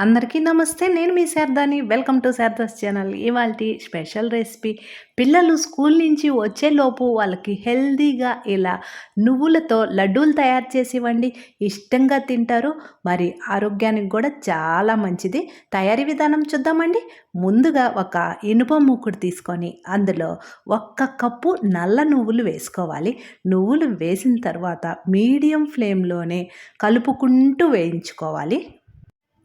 అందరికీ నమస్తే నేను మీ శారదాని. Welcome to Sharada's channel. ఇవాళ స్పెషల్ రెసిపీ పిల్లలు స్కూల్ నుంచి వచ్చేలోపు వాళ్ళకి హెల్దీగా ఇలా నువ్వులతో లడ్డూలు తయారు చేసి ఇవ్వండి ఇష్టంగా తింటారు. మరి ఆరోగ్యానికి కూడా చాలా మంచిది. తయారీ విధానం చూద్దామండి. ముందుగా ఒక ఇనుప మూకుడు తీసుకొని అందులో ఒక్క కప్పు నల్ల నువ్వులు వేసుకోవాలి. నువ్వులు వేసిన తర్వాత మీడియం ఫ్లేమ్లోనే కలుపుకుంటూ వేయించుకోవాలి.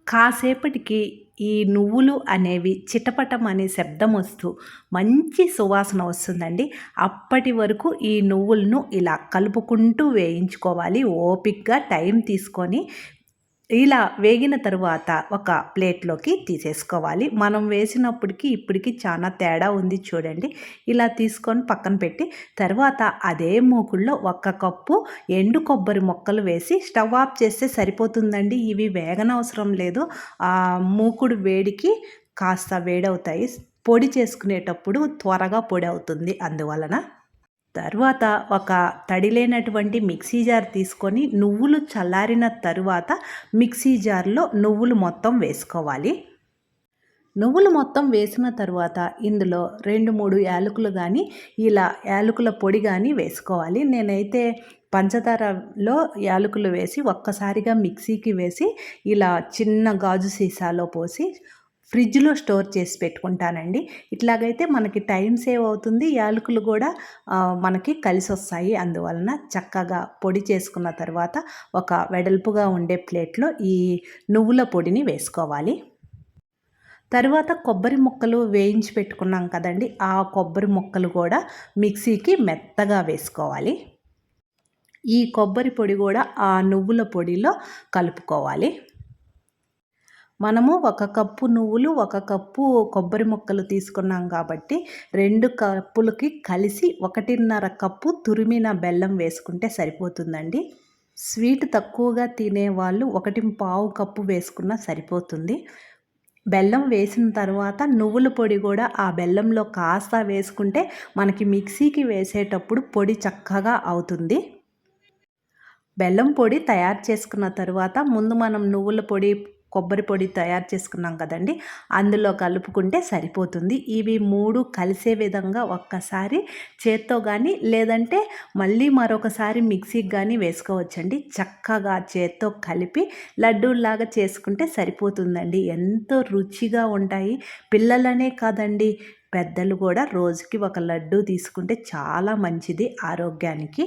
కాసేపటికి ఈ నువ్వులు అనేవి చిటపటం అనే శబ్దం వస్తూ మంచి సువాసన వస్తుందండి. అప్పటి వరకు ఈ నువ్వులను ఇలా కలుపుకుంటూ వేయించుకోవాలి. ఓపిక్గా టైం తీసుకొని ఇలా వేగిన తరువాత ఒక ప్లేట్లోకి తీసేసుకోవాలి. మనం వేసినప్పటికి ఇప్పటికి చాలా తేడా ఉంది చూడండి. ఇలా తీసుకొని పక్కన పెట్టి తర్వాత అదే మూకుల్లో ఒక కప్పు ఎండు కొబ్బరి మొక్కలు వేసి స్టవ్ ఆఫ్ చేస్తే సరిపోతుందండి. ఇవి వేగనవసరం లేదు. ఆ మూకుడు వేడికి కాస్త వేడవుతాయి. పొడి చేసుకునేటప్పుడు త్వరగా పొడి అవుతుంది. అందువలన తర్వాత ఒక తడి లేనటువంటి మిక్సీ జార్ తీసుకొని నువ్వులు చల్లారిన తరువాత మిక్సీ జార్లో నువ్వులు మొత్తం వేసుకోవాలి. నువ్వులు మొత్తం వేసిన తర్వాత ఇందులో రెండు మూడు యాలకులు కానీ ఇలా యాలకుల పొడి కానీ వేసుకోవాలి. నేనైతే పంచదారలో యాలకులు వేసి ఒక్కసారిగా మిక్సీకి వేసి ఇలా చిన్న గాజు సీసాలో పోసి ఫ్రిడ్జ్లో స్టోర్ చేసి పెట్టుకుంటానండి. ఇట్లాగైతే మనకి టైం సేవ్ అవుతుంది. యాలకులు కూడా మనకి కలిసి వస్తాయి అందువలన చక్కగా పొడి చేసుకున్న తర్వాత ఒక వెడల్పుగా ఉండే ప్లేట్లో ఈ నువ్వుల పొడిని వేసుకోవాలి. తర్వాత కొబ్బరి ముక్కలు వేయించి పెట్టుకున్నాం కదండి. ఆ కొబ్బరి ముక్కలు కూడా మిక్సీకి మెత్తగా వేసుకోవాలి. ఈ కొబ్బరి పొడి కూడా ఆ నువ్వుల పొడిలో కలుపుకోవాలి. మనము ఒక కప్పు నువ్వులు ఒక కప్పు కొబ్బరి ముక్కలు తీసుకున్నాం కాబట్టి రెండు కప్పులకి కలిసి ఒకటిన్నర కప్పు తురిమిన బెల్లం వేసుకుంటే సరిపోతుందండి. స్వీట్ తక్కువగా తినేవాళ్ళు ఒకటి పావు కప్పు వేసుకున్నా సరిపోతుంది. బెల్లం వేసిన తర్వాత నువ్వుల పొడి కూడా ఆ బెల్లంలో కాస్త వేసుకుంటే మనకి మిక్సీకి వేసేటప్పుడు పొడి చక్కగా అవుతుంది. బెల్లం పొడి తయారు చేసుకున్న తర్వాత ముందు మనం నువ్వుల పొడి కొబ్బరి పొడి తయారు చేసుకున్నాం కదండి. అందులో కలుపుకుంటే సరిపోతుంది. ఇవి మూడు కలిసే విధంగా ఒక్కసారి చేత్తో కానీ లేదంటే మళ్ళీ మరొకసారి మిక్సీకి కానీ వేసుకోవచ్చండి. చక్కగా చేత్తో కలిపి లడ్డూలాగా చేసుకుంటే సరిపోతుందండి. ఎంతో రుచిగా ఉంటాయి. పిల్లలనే కాదండి పెద్దలు కూడా రోజుకి ఒక లడ్డు తీసుకుంటే చాలా మంచిది ఆరోగ్యానికి.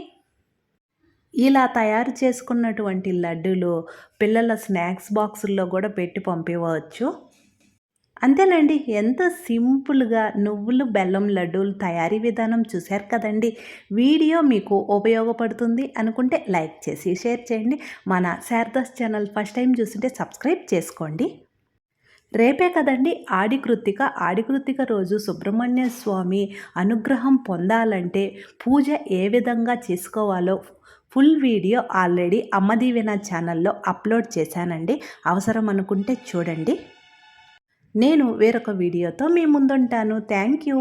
ఇలా తయారు చేసుకున్నటువంటి లడ్డూలు పిల్లల స్నాక్స్ బాక్సుల్లో కూడా పెట్టి పంపించవచ్చు అంతేనండి ఎంత సింపుల్గా నువ్వులు బెల్లం లడ్డూలు తయారీ విధానం చూశారు కదండి. వీడియో మీకు ఉపయోగపడుతుంది అనుకుంటే లైక్ చేసి షేర్ చేయండి. మన శారదాస్ ఛానల్ ఫస్ట్ టైం చూస్తుంటే సబ్స్క్రైబ్ చేసుకోండి. రేపే కదండి ఆడికృత్తిక ఆడికృత్తిక రోజు సుబ్రహ్మణ్య స్వామి అనుగ్రహం పొందాలంటే పూజ ఏ విధంగా చేసుకోవాలో ఫుల్ వీడియో ఆల్రెడీ అమ్మదీవెన ఛానల్లో అప్లోడ్ చేశానండి. అవసరం అనుకుంటే చూడండి. నేను వేరొక వీడియోతో మీ ముందుంటాను. Thank you.